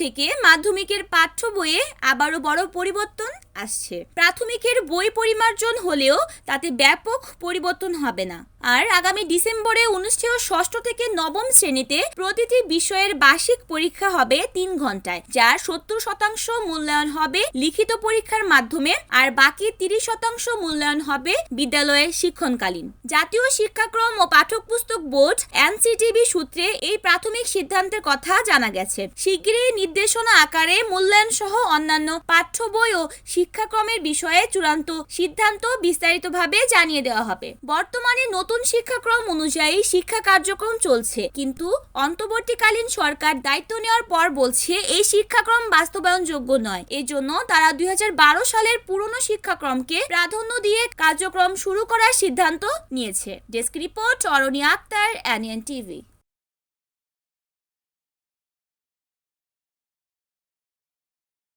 থেকে মাধ্যমিকের পাঠ্য বইয়ে আবারও বড় পরিবর্তন আসছে। প্রাথমিকের বই পরিমার্জন হলেও তাতে ব্যাপক পরিবর্তন হবে না। আর আগামী ডিসেম্বরে অনুষ্ঠেয় ষষ্ঠ থেকে নবম শ্রেণীতে প্রতিটি বিষয়ের বার্ষিক পরীক্ষা হবে তিন ঘন্টায় যার সত্তর শতাংশ মূল্যায়ন হবে লিখিত পরীক্ষার মাধ্যমে আর বাকি তিরিশ শতাংশ মূল্যায়ন হবে বিদ্যালয়ে শিক্ষণকালীন। জাতীয় শিক্ষাক্রম ও পাঠ্যপুস্তক বোর্ড, এনসিটিবি সূত্রে এই প্রাথমিক সিদ্ধান্তের কথা জানা গেছে। শিগগিরই নির্দেশনা আকারে মূল্যায়ন সহ অন্যান্য পাঠ্য বই ও শিক্ষাক্রমের বিষয়ে চূড়ান্ত সিদ্ধান্ত বিস্তারিতভাবে জানিয়ে দেওয়া হবে। বর্তমানে নতুন শিক্ষাক্রম অনুযায়ী শিক্ষা কার্যক্রম চলছে, কিন্তু অন্তর্বর্তীকালীন সরকার দায়িত্ব নেওয়ার পর বলছে এই শিক্ষাক্রম বাস্তবায়নযোগ্য নয়। এজন্য তারা দুই হাজার বারো সালের পুরনো শিক্ষাক্রমকে প্রাধান্য দিয়ে কার্যক্রম শুরু করার সিদ্ধান্ত নিয়েছে। Desk report Arani Akhtar and TV.